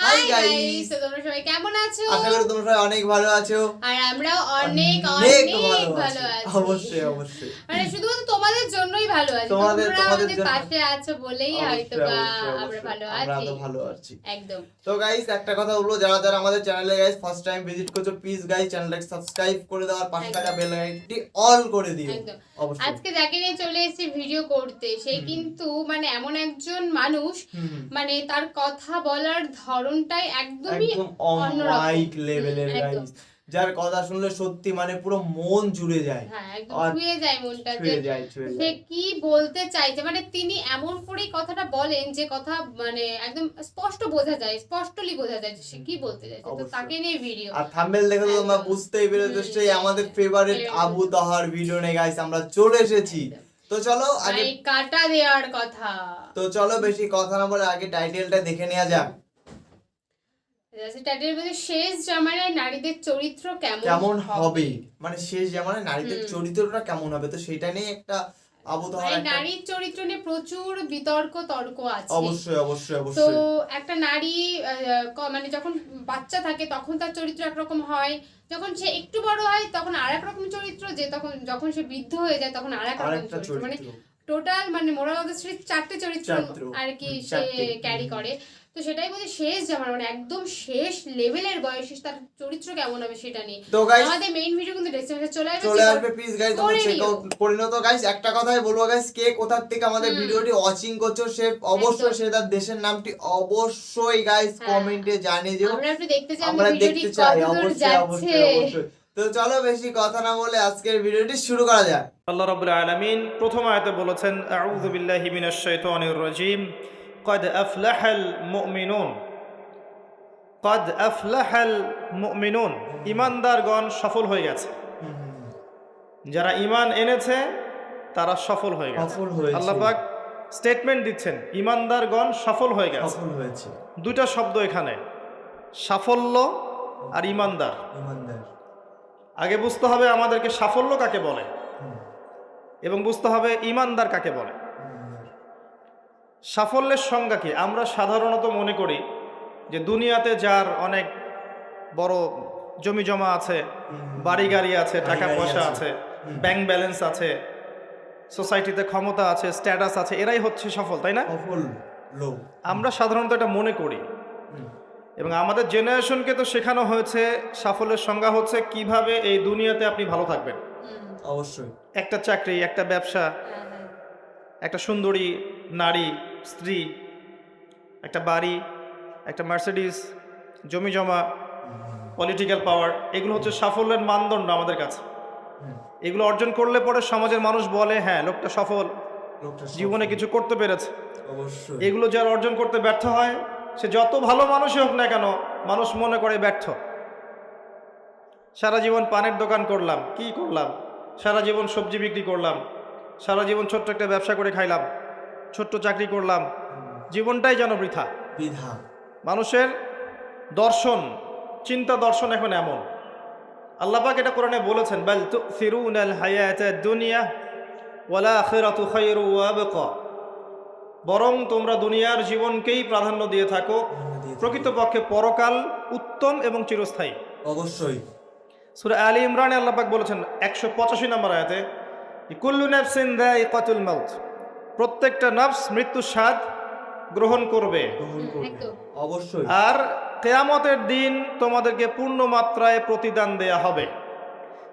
High Hi guys guys! তো তোমরা সবাই কেমন আছো? আশা করি তোমরা সবাই অনেক ভালো আছো। আর আমরাও অনেক অনেক অনেক ভালো ভালো আছি। আছি। অবশ্যই অবশ্যই। মানে শুধুমাত্র তোমাদের জন্যই ভালো আছি। তোমাদের- তোমাদের পাশে আছো বলেই হয়তো অবশ্যই, বা অবশ্যই, আমরা অবশ্যই। ভালো আমরা তো ভালো আছি। একদম। তো গাইস একটা কথা বলব যারা যারা আমাদের চ্যানেলে গাইস ফার্স্ট টাইম ভিজিট করছ প্লিজ গাইস চ্যানেলটাকে সাবস্ক্রাইব করে দাও আর পাশে একদম। থাকা বেল আইকনটি অল করে দিও। অবশ্যই। আজকে যাকে নিয়ে চলে এসেছি ভিডিও করতে সে কিন্তু মানে এমন একজন মানুষ। মানে তার কথা বলার ধরনটাই একদমই একদম অন্যরকম। লেভেলের গাইস যার কথা শুনলে সত্যি মানে পুরো মন জুড়ে যায়। হ্যাঁ ছুঁয়ে যায় মনটা সে কি বলতে চাইছে মানে তিনি এমন করেই কথাটা বলেন যে কথা মানে একদম স্পষ্ট বোঝা যায় স্পষ্টলি বোঝা যায় সে কি বলতে চাইছে। তো তাকে নিয়ে ভিডিও আর থাম্বনেল দেখে তো তোমরা বুঝতেই পেরেছ সেই আমাদের ফেভারিট আবু তাহার ভিডিও নিয়ে গাইস আমরা চলে এসেছি। তো চলো আগে কাটা দেওয়ার কথা। তো চলো বেশি কথা না বলে আগে টাইটেলটা দেখে নেওয়া যাক। টাইটেল বলছে শেষ জামানায় নারীদের চরিত্র কেমন কেমন হবে? মানে শেষ জামানে নারীদের চরিত্রটা কেমন হবে? তো সেটা নিয়ে একটা মানে একটা নারীর চরিত্র নিয়ে প্রচুর বিতর্ক তর্ক আছে। অবশ্যই অবশ্যই তো একটা নারী মানে যখন বাচ্চা থাকে তখন তার চরিত্র একরকম হয়। যখন সে একটু বড় হয় তখন আর এক রকম চরিত্র যে তখন যখন সে বৃদ্ধ হয়ে যায় তখন আর এক রকম চরিত্র। মানে টোটাল মানে মোরাল অফ দ্য চারটে চরিত্র আর কি সে ক্যারি করে। তো সেটাই বলছি শেষ জামার মানে একদম শেষ লেভেলের বয়সে তার চরিত্র কেমন হবে সেটা নিয়ে। তো গাইস আমাদের মেইন ভিডিও কিন্তু ডেসক্রিপশনে চলে আসবে চলে আসবে প্লিজ গাইস করে তোমরা চেক আউট করে নিও। তো গাইস একটা কথাই বলব গাইস কে কোথা থেকে আমাদের ভিডিওটি ওয়াচিং করছ সে অবশ্যই সে তার দেশের নামটি অবশ্যই গাইস হ্যাঁ। কমেন্টে জানিয়ে দিও। আমরা একটু দেখতে চাই আমরা ভিডিওটি দেখতে চাই অবশ্যই যাচ্ছে। অবশ্যই অবশ্যই। তো চলো বেশি কথা না বলে আজকের ভিডিওটি শুরু করা যাক। আল্লাহ রাব্বুল আলামিন প্রথম আয়াতে বলেছেন আউযু বিল্লাহি মিনাশ শাইতানির রাজিম। কদ আফলাহাল মুমিনুন কদ আফলাহাল মুমিনুন ইমানদারগণ সফল হয়ে গেছে। যারা ইমান এনেছে তারা সফল হয়ে গেছে। আল্লাপাক স্টেটমেন্ট দিচ্ছেন ইমানদারগণ সফল হয়ে গেছে। দুটা শব্দ এখানে সাফল্য আর ইমানদার। আগে বুঝতে হবে আমাদেরকে সাফল্য কাকে বলে এবং বুঝতে হবে ইমানদার কাকে বলে। সাফল্যের সংজ্ঞা কি? আমরা সাধারণত মনে করি যে দুনিয়াতে যার অনেক বড় জমি জমা আছে বাড়ি গাড়ি আছে টাকা পয়সা আছে। ব্যাংক ব্যালেন্স আছে সোসাইটিতে ক্ষমতা আছে স্ট্যাটাস আছে এরাই হচ্ছে সফল তাই না? সফল লোক। আমরা সাধারণত এটা মনে করি। এবং আমাদের জেনারেশনকে তো শেখানো হয়েছে সাফল্যের সংজ্ঞা হচ্ছে কীভাবে এই দুনিয়াতে আপনি ভালো থাকবেন। অবশ্যই। একটা চাকরি একটা ব্যবসা হ্যাঁ, হ্যাঁ। একটা সুন্দরী নারী স্ত্রী একটা বাড়ি একটা মার্সিডিস জমি জমা পলিটিক্যাল পাওয়ার এগুলো হচ্ছে সাফল্যের মানদণ্ড আমাদের কাছে। এগুলো অর্জন করলে পরে সমাজের মানুষ বলে হ্যাঁ লোকটা সফল। জীবনে কিছু করতে পেরেছে। এগুলো যার অর্জন করতে ব্যর্থ হয় সে যত ভালো মানুষই হোক না কেন মানুষ মনে করে ব্যর্থ। সারা জীবন পানের দোকান করলাম কি করলাম? সারা জীবন সবজি বিক্রি করলাম সারা জীবন ছোট্ট একটা ব্যবসা করে খাইলাম। ছোট্ট চাকরি করলাম জীবনটাই যেন বৃথা। বিধা মানুষের দর্শন চিন্তা দর্শন এখন এমন। আল্লাপাক এটা কোরআনে বলেছেন বাল তুসিরুন আল হায়াত দুনিয়া ওয়ালা আখিরাতু খায়রু ওয়া আবকা। বরং তোমরা দুনিয়ার জীবনকেই প্রাধান্য দিয়ে থাকো। প্রকৃতপক্ষে পরকাল উত্তম এবং চিরস্থায়ী। অবশ্যই। সূরা আলী ইমরানে আল্লাপাক বলেছেন একশো পঁচাশি নম্বর আয়াতে কুল্লু নাফসিন দায়িকাতুল মাউত। প্রত্যেকটা নফস মৃত্যুর স্বাদ গ্রহণ করবে। অবশ্যই। আর কেয়ামতের দিন তোমাদেরকে পূর্ণ মাত্রায় প্রতিদান দেয়া হবে।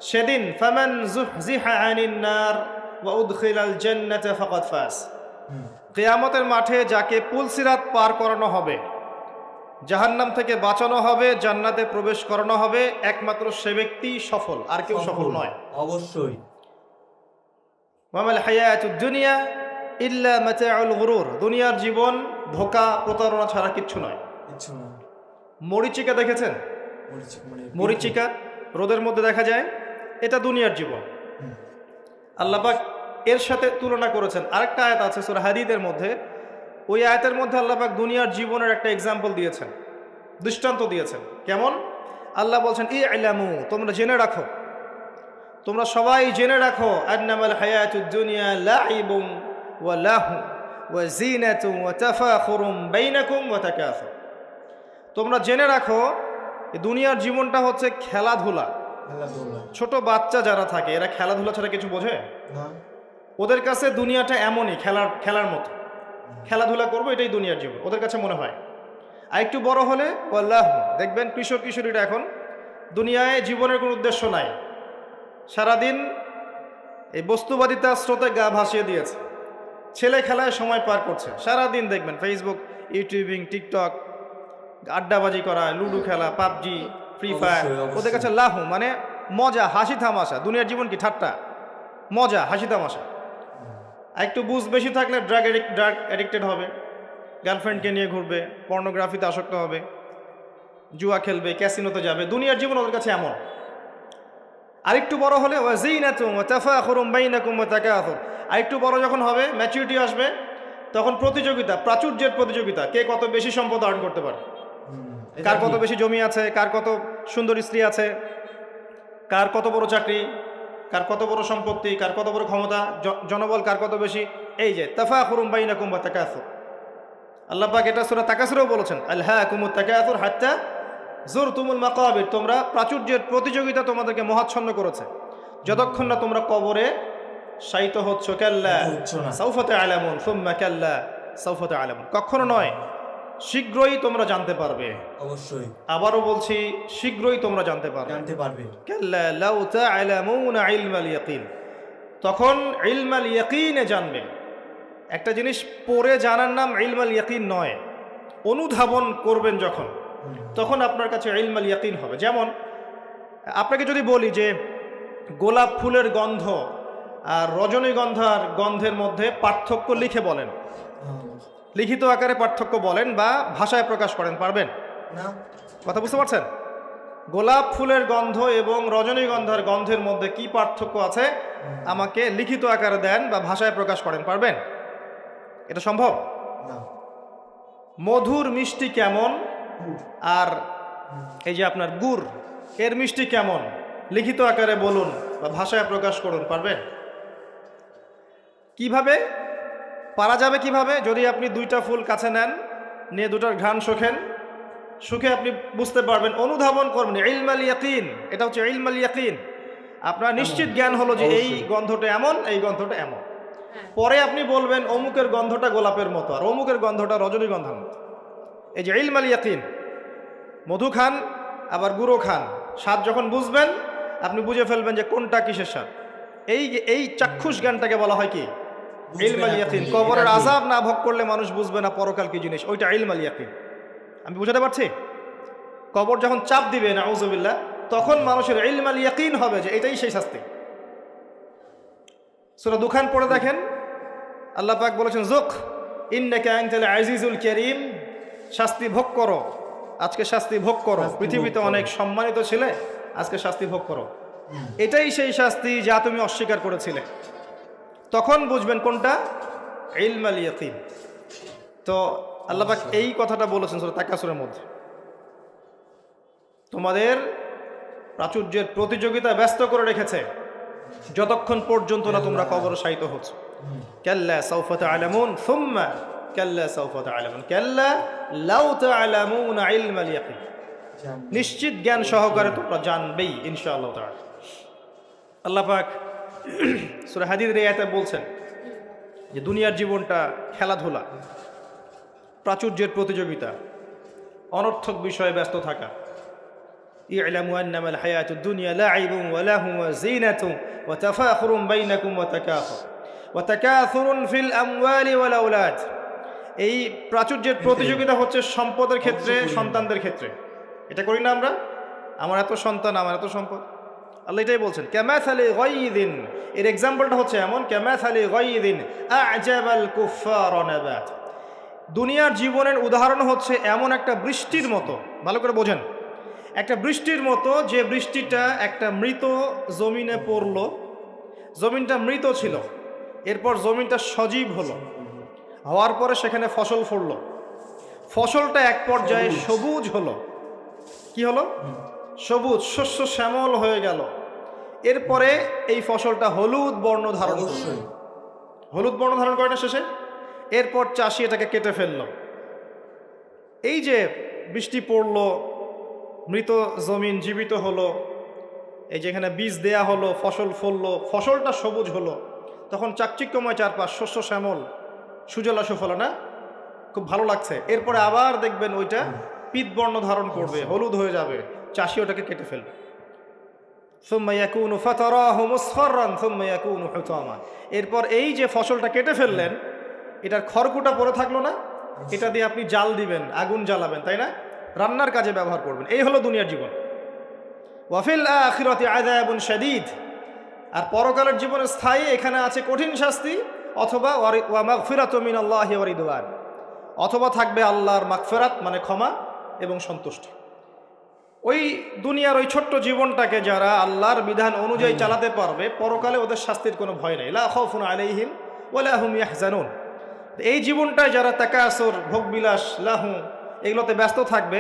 সেদিন ফামান জুহজিহা আনিন নার ওয়া উদখিলাল জান্নাতা ফাকাদ ফাস। কেয়ামতের মাঠে যাকে পুলসিরাত পার করানো হবে জাহান্নাম থেকে বাঁচানো হবে জান্নাতে প্রবেশ করানো হবে একমাত্র সে ব্যক্তি সফল আর কেউ সফল নয়। অবশ্যই। মামাল হায়াতুদ দুনিয়া ইল্লা মাতাউল গুরুর। দুনিয়ার জীবন ধোকা প্রতারণা ছাড়া কিচ্ছু নয়। মরিচিকা দেখেছেন? মরিচিকা মানে মরিচিকা রোদের মধ্যে দেখা যায় এটা দুনিয়ার জীবন। আল্লাপাক এর সাথে তুলনা করেছেন। আরেকটা আয়াত আছে সুরা হাদিদের মধ্যে। ওই আয়াতের মধ্যে আল্লাপাক দুনিয়ার জীবনের একটা এক্সাম্পল দিয়েছেন। দৃষ্টান্ত দিয়েছেন। কেমন? আল্লাহ বলছেন ই আইলামু তোমরা জেনে রাখো। তোমরা সবাই জেনে রাখো আন্নামাল হায়াতুদ দুনিয়া লাইবুম ওয়া লাহু ওয়া জিনাতুম ওয়া তাফাখুরুম বাইনাকুম ওয়া তাকাসুর। তোমরা জেনে রাখো দুনিয়ার জীবনটা হচ্ছে খেলাধুলা। খেলাধুলা। ছোট বাচ্চা যারা থাকে এরা খেলাধুলা ছাড়া কিছু বোঝে? ওদের কাছে দুনিয়াটা এমনই খেলার খেলার মতো। খেলাধুলা করব এটাই দুনিয়ার জীবন ওদের কাছে মনে হয়। আর একটু বড় হলে আল্লাহ দেখবেন কিশোর কিশোরীরা এখন দুনিয়ায় জীবনের কোনো উদ্দেশ্য নাই। সারাদিন এই বস্তুবাদিতা স্রোতে গা ভাসিয়ে দিয়েছে। ছেলে খেলায় সময় পার করছে। সারাদিন দেখবেন ফেসবুক ইউটিউবিং টিকটক আড্ডাবাজি করা লুডো খেলা পাবজি ফ্রি ফায়ার। ওদের কাছে লাহু মানে মজা হাসি থামাশা দুনিয়ার জীবন কি ঠাট্টা? মজা হাসি তামাশা। আর একটু বুঝ বেশি থাকলে ড্রাগ ড্রাগ অ্যাডিক্টেড হবে। গার্লফ্রেন্ডকে নিয়ে ঘুরবে পর্নোগ্রাফিতে আসক্ত হবে জুয়া খেলবে ক্যাসিনোতে যাবে। দুনিয়ার জীবন ওদের কাছে এমন। আরেকটু বড় হলে ওয়াজিনাতুম ওয়া তাফাখুরুম বাইনাকুম ওয়া তাকাথুর আরেকটু বড় যখন হবে ম্যাচুরিটি আসবে তখন প্রতিযোগিতা প্রাচুর্যের প্রতিযোগিতা কে কত বেশি সম্পদ আর্ন করতে পারে? কার কত বেশি জমি আছে কার কত সুন্দর স্ত্রী আছে কার কত বড় চাকরি কার কত বড় সম্পত্তি কার কত বড় ক্ষমতা জনবল কার কত বেশি এই যে তাফা খুরুম বাইনা কুম্বা তাকাসুর। আল্লাহ পাক এটা সুরা তাকাসুরেও বলেছেন আল্লাহ কুমুর তাকে তাকাসুর হাত্তা জোর তুমুল মাকাবির তোমরা প্রাচুর্যের প্রতিযোগিতা তোমাদেরকে মহাচ্ছন্ন করেছে। যতক্ষণ না তোমরা কবরে শায়িত হচ্ছ কাল্লা। না। সৌফতে আলামুন সুম্মা কাল্লা সৌফতে আলামুন কখনো নয় শীঘ্রই তোমরা জানতে পারবে। অবশ্যই। আবারও বলছি শীঘ্রই তোমরা জানতে পারবে। জানতে পারবে। কাল্লা লাউ তা'লামুনা ইলমাল ইয়াকিন। তখন ইলমাল ইয়াকিনে জানবে। একটা জিনিস পড়ে জানার নাম ইলমাল ইয়াকিন নয়। অনুধাবন করবেন যখন তখন আপনার কাছে ইলমাল ইয়াকিন হবে। যেমন আপনাকে যদি বলি যে গোলাপ ফুলের গন্ধ আর রজনীগন্ধার গন্ধের মধ্যে পার্থক্য লিখে বলেন। লিখিত আকারে পার্থক্য বলেন বা ভাষায় প্রকাশ করেন পারবেন? না। কথা বুঝতে পারছেন? গোলাপ ফুলের গন্ধ এবং রজনীগন্ধার গন্ধের মধ্যে কি পার্থক্য আছে? আমাকে লিখিত আকারে দেন বা ভাষায় প্রকাশ করেন পারবেন? এটা সম্ভব? মধুর মিষ্টি কেমন? আর এই যে আপনার গুড় এর মিষ্টি কেমন? লিখিত আকারে বলুন বা ভাষায় প্রকাশ করুন পারবেন? কীভাবে? পারা যাবে কীভাবে? যদি আপনি দুইটা ফুল কাছে নেন নিয়ে দুটার ঘ্রাণ শোখেন সুখে আপনি বুঝতে পারবেন অনুধাবন করবেন। ইলমাল ইয়াকিন এটা হচ্ছে ইলমাল ইয়াকিন। আপনার নিশ্চিত জ্ঞান হলো যে এই গন্ধটা এমন এই গন্ধটা এমন। হ্যাঁ। পরে আপনি বলবেন অমুকের গন্ধটা গোলাপের মতো আর অমুকের গন্ধটা রজনীগন্ধার মতো। এই যে ইলমাল ইয়াকিন মধু খান আবার গুঁড়ো খান। স্বাদ যখন বুঝবেন আপনি বুঝে ফেলবেন যে কোনটা কিসের স্বাদ। এই এই চাক্ষুষ জ্ঞানটাকে বলা হয় কি? ইলমাল ইয়াকিন কবরের আজাব না ভোগ করলে মানুষ বুঝবে না পরকাল কি জিনিস। ওইটা ইলমাল ইয়াকিন। আমি বুঝাতে পারছি? কবর যখন চাপ দিবে না তখন মানুষের ইলমাল ইয়াকিন হবে যে এটাই সেই শাস্তি। সুরা দুখান পড়ে দেখেন আল্লাহ পাক বলেছেন জুক ইন্নাকা আনতাল আজিজুল করিম। শাস্তি ভোগ করো। আজকে শাস্তি ভোগ করো। পৃথিবীতে অনেক সম্মানিত ছিলে আজকে শাস্তি ভোগ করো। এটাই সেই শাস্তি যা তুমি অস্বীকার করেছিলে। তখন বুঝবেন কোনটা? ইলমাল ইয়াকিন। তো আল্লাহ পাক এই কথাটা বলেছেন সুরা তাকাসুরের মধ্যে। তোমাদের প্রাচুর্যের প্রতিযোগিতা ব্যস্ত করে রেখেছে। যতক্ষণ পর্যন্ত না তোমরা কবর শায়িত হচ্ছ। কাল্লা সাউফা তা'লামুন সুম্মা কাল্লা সাউফা তা'লামুন কাল্লা লাউ তা'লামুন ইলমাল ইয়াকিন। জান- নিশ্চিত জ্ঞান সহকারে তোমরা জানবেই ইনশাআল্লাহ তাআলা। আল্লাহ পাক সুরা হাদিদ রেয়াতে বলছেন যে দুনিয়ার জীবনটা খেলাধুলা প্রাচুর্যের প্রতিযোগিতা অনর্থক বিষয়ে ব্যস্ত থাকা। দুনিয়া ফিল এই প্রাচুর্যের প্রতিযোগিতা হচ্ছে সম্পদের ক্ষেত্রে সন্তানদের ক্ষেত্রে। এটা করি না আমরা? আমার এত সন্তান আমার এত সম্পদ। আল্লাহ এটাই বলছেন ক্যামাথালি গয়দিন এর এক্সাম্পলটা হচ্ছে এমন আজাবাল কুফার নাবাত দুনিয়ার জীবনের উদাহরণ হচ্ছে এমন একটা বৃষ্টির মতো, ভালো করে বোঝেন। একটা বৃষ্টির মতো যে বৃষ্টিটা একটা মৃত জমিনে পড়ল, জমিনটা মৃত ছিল, এরপর জমিনটা সজীব হলো, হওয়ার পরে সেখানে ফসল ফললো ফসলটা এক পর্যায়ে সবুজ হলো। কি হলো? সবুজ শস্য শ্যামল হয়ে গেল। এরপরে এই ফসলটা হলুদ বর্ণ ধারণ করল। হলুদ বর্ণ ধারণ করে না শেষে? এরপর চাষি এটাকে কেটে ফেলল। এই যে বৃষ্টি পড়ল মৃত জমিন জীবিত হলো এই যেখানে বীজ দেয়া হলো ফসল ফললো ফসলটা সবুজ হলো তখন চাকচিক্যময় চারপাশ শস্য শ্যামল সুজলা সুফলা না? খুব ভালো লাগছে। এরপরে আবার দেখবেন ওইটা পিতবর্ণ ধারণ করবে হলুদ হয়ে যাবে। চাষি ওটাকে কেটে ফেলবে। এরপর এই যে ফসলটা কেটে ফেললেন, এটার খড়কুটা পরে থাকল না, এটা দিয়ে আপনি জাল দিবেন, আগুন জ্বালাবেন, তাই না? রান্নার কাজে ব্যবহার করবেন। এই হলো দুনিয়ার জীবন। ওয়াফিল আখিরতে এবং শাদিদ। আর পরকালের জীবনে স্থায়ী এখানে আছে কঠিন শাস্তি, অথবা ওয়ামাগফিরাতমিন আল্লাহ ওয়ারিদওয়ান অথবা থাকবে আল্লাহর মাগফেরাত মানে ক্ষমা এবং সন্তুষ্টি। ওই দুনিয়ার ওই ছোট্ট জীবনটাকে যারা আল্লাহর বিধান অনুযায়ী চালাতে পারবে পরকালে ওদের শাস্তির কোনো ভয় নেই। লা খাউফুন আলাইহিম ওয়ালা হুম ইয়াহজানুন। এই জীবনটায় যারা তাকাসুর ভোগবিলাস লাহু এগুলোতে ব্যস্ত থাকবে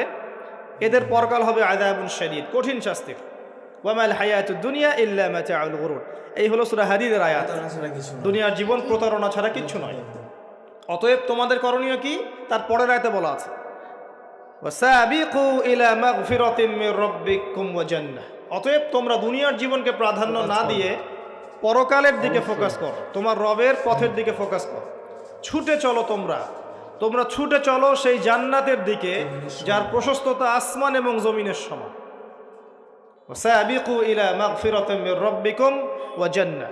এদের পরকাল হবে আযাবুন শাদীদ কঠিন শাস্তির। ওয়ামাল হায়াতুদ দুনিয়া ইল্লা মাতাউল গুরুর। এই হলো সূরা হাদীদের আয়াত। দুনিয়ার জীবন প্রতারণা ছাড়া কিচ্ছু নয়। অতএব তোমাদের করণীয় কি? তার পরের আয়তে বলা আছে। অতএব তোমরা দুনিয়ার জীবনকে প্রাধান্য না দিয়ে পরকালের দিকে ফোকাস করো তোমার রবের পথের দিকে ফোকাস করো ছুটে চলো তোমরা তোমরা ছুটে চলো সেই জান্নাতের দিকে যার প্রশস্ততা আসমান এবং জমিনের সমান وسابقوا إلى مغفرة من ربكم وجنة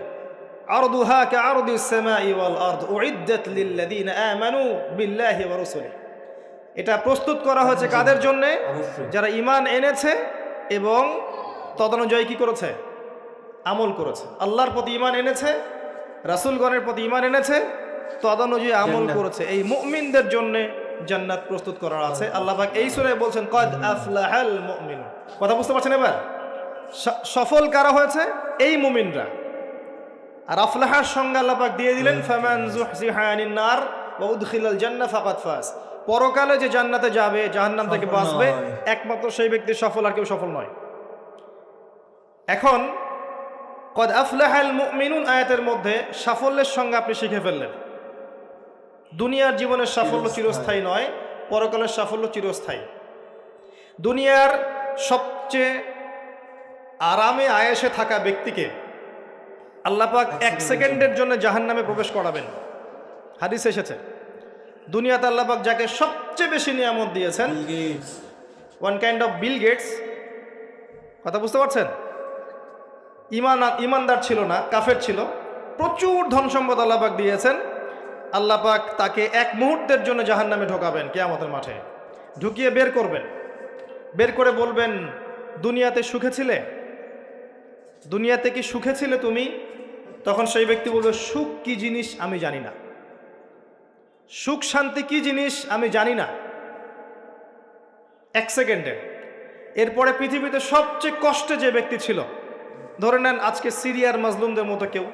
عرضها كعرض السماء والأرض أعدت للذين آمنوا بالله ورسله এটা প্রস্তুত করা হয়েছে কাদের জন্যে? যারা ইমান এনেছে এবং তদনুযায়ী কি করেছে? আমল করেছে। আল্লাহর প্রতি ইমান এনেছে রাসূলগণের প্রতি ইমান এনেছে তদনুযায়ী আমল করেছে। এই মুমিনদের জন্যে জান্নাত প্রস্তুত করা আছে। আল্লাহ পাক এই সুরে বলছেন কদ আফলাহাল মুমিনুন। কথা বুঝতে পারছেন এবার? সফল কারা হয়েছে? এই মুমিনরা। আর আফলাহার সঙ্গে আল্লাহ পাক দিয়ে দিলেন ফামান জুহজিহা আনিন নার ওয়া উদখিলাল জান্নাহ ফাকাদ ফাজ। পরকালে যে জান্নাতে যাবে জাহান্নাম থেকে বাঁচবে একমাত্র সেই ব্যক্তি সফল আর কেউ সফল নয়। এখন কদ আফলাহাল মুমিনুন আয়াতের মধ্যে সাফল্যের সঙ্গে আপনি শিখে ফেললেন। দুনিয়ার জীবনের সাফল্য চিরস্থায়ী। নয় পরকালের সাফল্য চিরস্থায়ী। দুনিয়ার সবচেয়ে আরামে আয়েসে থাকা ব্যক্তিকে আল্লাপাক এক সেকেন্ডের জন্য জাহান্নামে প্রবেশ করাবেন। হাদিস এসেছে। দুনিয়াতে আল্লাপাক যাকে সবচেয়ে বেশি নিয়ামত দিয়েছেন one kind of Bill Gates কথা বুঝতে পারছেন? ইমান ইমানদার ছিল না কাফের ছিল। প্রচুর ধন সম্পদ আল্লাপাক দিয়েছেন। আল্লাপাক তাকে এক মুহূর্তের জন্য জাহান নামে ঢোকাবেন কেয়ামতের মাঠে। ঢুকিয়ে বের করবেন। বের করে বলবেন দুনিয়াতে সুখে ছিলে? দুনিয়াতে কি সুখে ছিলে তুমি? তখন সেই ব্যক্তি বলবে সুখ কি জিনিস আমি জানি না। সুখ শান্তি কি জিনিস আমি জানি না। এক সেকেন্ডে। এরপরে পৃথিবীতে সবচেয়ে কষ্টে যে ব্যক্তি ছিল ধরে নেন আজকে সিরিয়ার মাজলুমদের মতো কেউ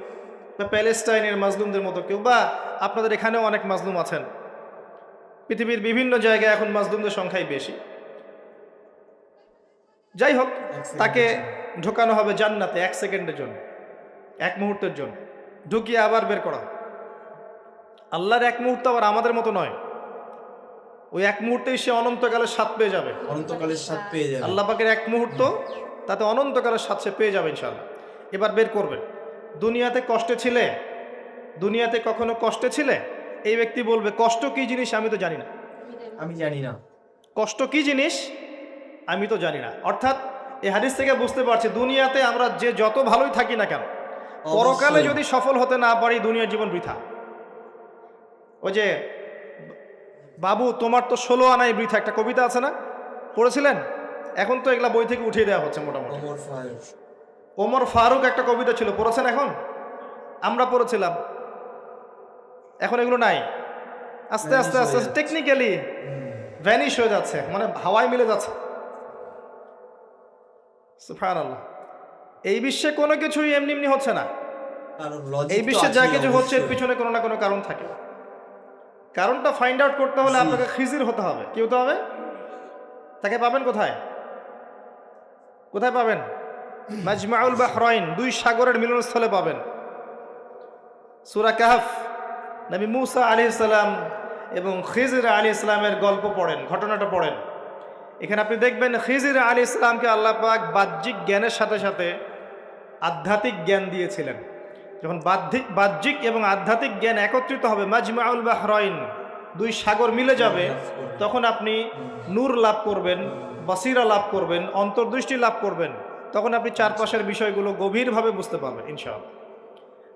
বা প্যালেস্টাইনের মাজলুমদের মতো কেউ বা আপনাদের এখানেও অনেক মাজলুম আছেন। পৃথিবীর বিভিন্ন জায়গায় এখন মাজলুমদের সংখ্যাই বেশি। যাই হোক তাকে ঢোকানো হবে জান্নাতে এক সেকেন্ডের জন্য এক মুহূর্তের জন্য। ঢুকিয়ে আবার বের করা। আল্লাহর এক মুহূর্ত আবার আমাদের মতো নয়। ওই এক মুহূর্তেই সে অনন্তকালের স্বাদ পেয়ে যাবে। অনন্তকালের স্বাদ পেয়ে যাবে। আল্লাহ পাকের এক মুহূর্ত তাতে অনন্তকালের স্বাদ সে পেয়ে যাবে ইনশাল্লাহ এবার বের করবেন দুনিয়াতে কষ্টে ছিলে? দুনিয়াতে কখনো কষ্টে ছিলে? এই ব্যক্তি বলবে কষ্ট কি জিনিস আমি তো জানি না। আমি জানি না। কষ্ট কি জিনিস আমি তো জানি না। অর্থাৎ এই হাদিস থেকে বুঝতে পারছি দুনিয়াতে আমরা যে যত ভালোই থাকি না কেন পরকালে যদি সফল হতে না পারি দুনিয়ার জীবন বৃথা। ওই যে বাবু তোমার তো ষোলো আনাই বৃথা একটা কবিতা আছে না? পড়েছিলেন? এখন তো এগুলা বই থেকে উঠিয়ে দেওয়া হচ্ছে মোটামুটি। ওমর ফারুক। একটা কবিতা ছিল পড়েছেন এখন? আমরা পড়েছিলাম। এখন এগুলো নাই। আস্তে আস্তে আস্তে আস্তে টেকনিক্যালি ভ্যানিশ হয়ে যাচ্ছে মানে হাওয়ায় মিলে যাচ্ছে। সুবহানাল্লাহ। এই বিশ্বে কোনো কিছুই এমনি এমনি হচ্ছে না। এই বিশ্বে যা কিছু হচ্ছে এর পিছনে কোনো না কোনো কারণ থাকে। কারণটা ফাইন্ড আউট করতে হলে আপনাকে খিজির হতে হবে। কি হতে হবে? তাকে পাবেন কোথায়? কোথায় পাবেন? মাজমাউল বাহরাইন দুই সাগরের মিলনস্থলে পাবেন। সূরা কাহফ নবী মুসা আলী ইসলাম এবং খিজির আলী ইসলামের গল্প পড়েন ঘটনাটা পড়েন। এখানে আপনি দেখবেন খিজির আলী ইসলামকে আল্লাহ পাক বাহ্যিক জ্ঞানের সাথে সাথে আধ্যাত্মিক জ্ঞান দিয়েছিলেন। যখন বাহ্যিক বাহ্যিক এবং আধ্যাত্মিক জ্ঞান একত্রিত হবে, মাজমাউল বাহরাইন, দুই সাগর মিলে যাবে, তখন আপনি নূর লাভ করবেন, বাসিরা লাভ করবেন, অন্তর্দৃষ্টি লাভ করবেন। তখন আপনি চারপাশের বিষয়গুলো গভীরভাবে বুঝতে পারবেন, ইনশাআল্লাহ।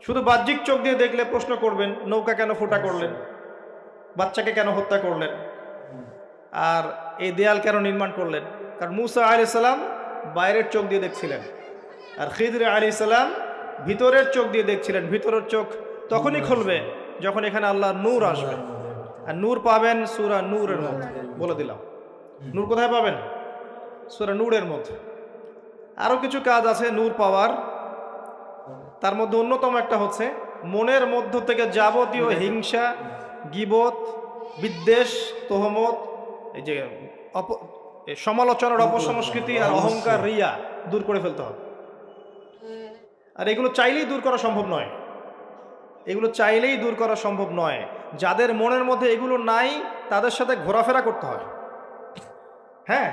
শুধু বাহ্যিক চোখ দিয়ে দেখলে প্রশ্ন করবেন, নৌকা কেন ফোটা করলেন? বাচ্চাকে কেন হত্যা করলেন? আর এই দেয়াল কেন নির্মাণ করলেন? কারণ মুসা আলি সাল্লাম বাইরের চোখ দিয়ে দেখছিলেন। আর খিদর আলি সাল্লাম ভিতরের চোখ দিয়ে দেখছিলেন ভিতরের চোখ তখনই খুলবে যখন এখানে আল্লাহ নূর আসবে। আর নূর পাবেন সুরা নূরের মধ্যে বলে দিলাম। নূর কোথায় পাবেন? সুরা নূরের মধ্যে। আরও কিছু কাজ আছে নূর পাওয়ার। তার মধ্যে অন্যতম একটা হচ্ছে মনের মধ্য থেকে যাবতীয় হিংসা গিবত বিদ্বেষ তোহমত এই যে অপ সমালোচনার অপসংস্কৃতি আর অহংকার রিয়া দূর করে ফেলতে হবে। আর এগুলো চাইলেই দূর করা সম্ভব নয়। এগুলো চাইলেই দূর করা সম্ভব নয়। যাদের মনের মধ্যে এগুলো নাই তাদের সাথে ঘোরাফেরা করতে হয়। হ্যাঁ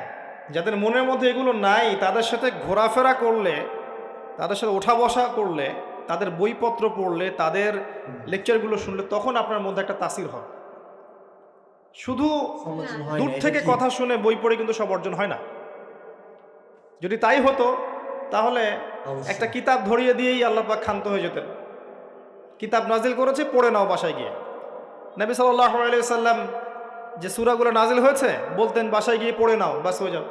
যাদের মনের মধ্যে এগুলো নাই তাদের সাথে ঘোরাফেরা করলে তাদের সাথে ওঠা বসা করলে তাদের বইপত্র পড়লে তাদের লেকচারগুলো শুনলে তখন আপনার মধ্যে একটা তাসির হয় শুধু দূর থেকে কথা শুনে বই পড়ে কিন্তু সব অর্জন হয় না। যদি তাই হতো তাহলে একটা কিতাব ধরিয়ে দিয়েই আল্লাহ পাক ক্ষান্ত হয়ে যেতেন। কিতাব নাজিল করেছে পড়ে নাও বাসায় গিয়ে। নবী সাল্লাহ সাল্লাম যে সুরাগুলো নাজিল হয়েছে বলতেন বাসায় গিয়ে পড়ে নাও বাস হয়ে যাও।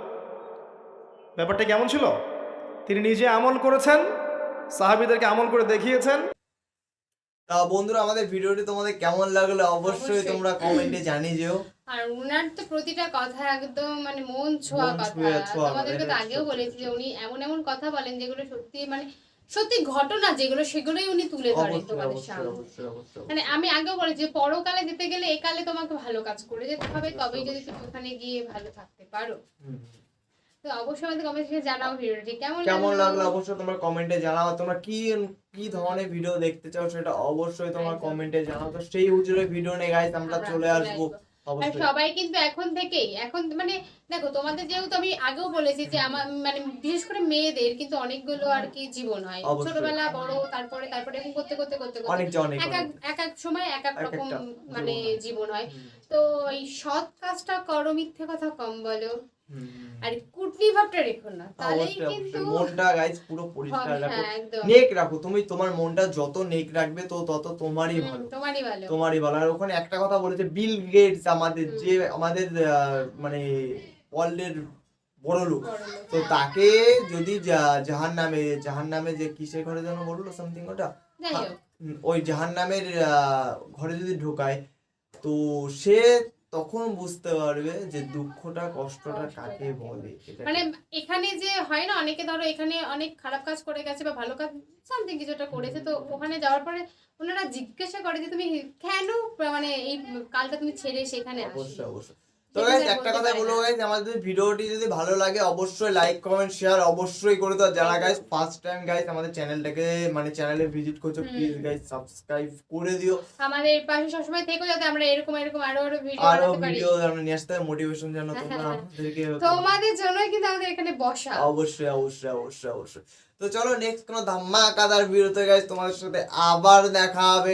ব্যাপারটা কেমন ছিল? তিনি নিজে আমল করেছেন সাহাবিদেরকে আমল করে দেখিয়েছেন। তা বন্ধুরা আমাদের ভিডিওটি তোমাদের কেমন লাগল অবশ্যই অবশ্যই। তোমরা কমেন্টে জানিয়ে যেও। আর উনার তো প্রতিটা কথা একদম মানে মন ছোঁয়া কথা। তোমাদেরকে তো আগেও বলেছি যে উনি এমন এমন কথা বলেন যেগুলো সত্যি মানে সত্যি ঘটনা যেগুলো সেগুলোই উনি তুলে ধরেন তোমাদের সামনে। মানে আমি আগেও বলেছি যে পরকালে যেতে গেলে একালে তোমাকে ভালো কাজ করে যেতে হবে তবেই যদি তুমি ওখানে গিয়ে ভালো থাকতে পারো। তো অবশ্যই আমাদের কমেন্ট জানাও ভিডিওটি। কেমন কেমন লাগল? অবশ্যই তোমরা কমেন্টে জানাও। তোমরা কি কি ধরনের ভিডিও দেখতে চাও সেটা অবশ্যই তোমরা। কমেন্টে জানাও। তো সেই হুজুরের ভিডিও নিয়ে গাইস আমরা চলে আসব। আর সবাই কিন্তু এখন থেকেই এখন মানে দেখো তোমাদের যেহেতু আমি আগেও বলেছি যে আমার মানে বিশেষ করে মেয়েদের কিন্তু অনেকগুলো আর কি জীবন হয়। ছোটবেলা বড় তারপরে তারপরে এরকম করতে করতে করতে এক এক এক এক সময় এক এক রকম মানে জীবন হয়। তো এই সৎ কাজটা করো মিথ্যে কথা কম বলো। আর কুটনি ভাবটা রেখো না তাহলেই কিন্তু মনটা গাইস পুরো পরিষ্কার রাখো। হ্যাঁ নেক রাখো তুমি তোমার মনটা যত নেক রাখবে তো তত তোমারই ভালো। তোমারই ভালো। তোমারই ভালো। আর ওখানে একটা কথা বলেছে বিল গেটস আমাদের যে আমাদের মানে ওয়ার্ল্ডের বড় লোক। তো। তাকে যদি জাহান নামে জাহান নামে যে কিসের ঘরে যেন বলল সামথিং ওটা? ওই জাহান নামের ঘরে যদি ঢোকায় তো সে তখন বুঝতে পারবে যে দুঃখটা কষ্টটা কাকে বলে? মানে এখানে যে হয় না অনেকে ধরো এখানে অনেক খারাপ কাজ করে গেছে বা ভালো কাজ সামথিং কিছুটা একটা করেছে তো ওখানে যাওয়ার পরে ওনারা জিজ্ঞাসা করে যে তুমি কেন মানে এই কালটা তুমি ছেড়ে সেখানে আসলে? অবশ্যই অবশ্যই। তো বলতে একটা কথা বলব না। গাইস আমাদের ভিডিওটি যদি ভালো লাগে অবশ্যই লাইক কমেন্ট শেয়ার অবশ্যই করে দাও যারা গাইস ফার্স্ট টাইম গাইস আমাদের চ্যানেলটাকে মানে চ্যানেলে ভিজিট করছ প্লিজ গাইস সাবস্ক্রাইব করে দিও। আমাদের পাশে সবসময় থেকো যাতে আমরা এরকম এরকম আরও আরও ভিডিও আরও ভিডিও আমরা নিয়ে আসতে মোটিভেশন যেন তোমরা হ্যাঁ। আমাদেরকে তোমাদের জন্যই কিন্তু আমাদের এখানে বসা। অবশ্যই অবশ্যই অবশ্যই অবশ্যই। তো চলো নেক্সট কোনো ধামাকাদার ভিডিওতে গাইস তোমাদের সাথে আবার দেখা হবে।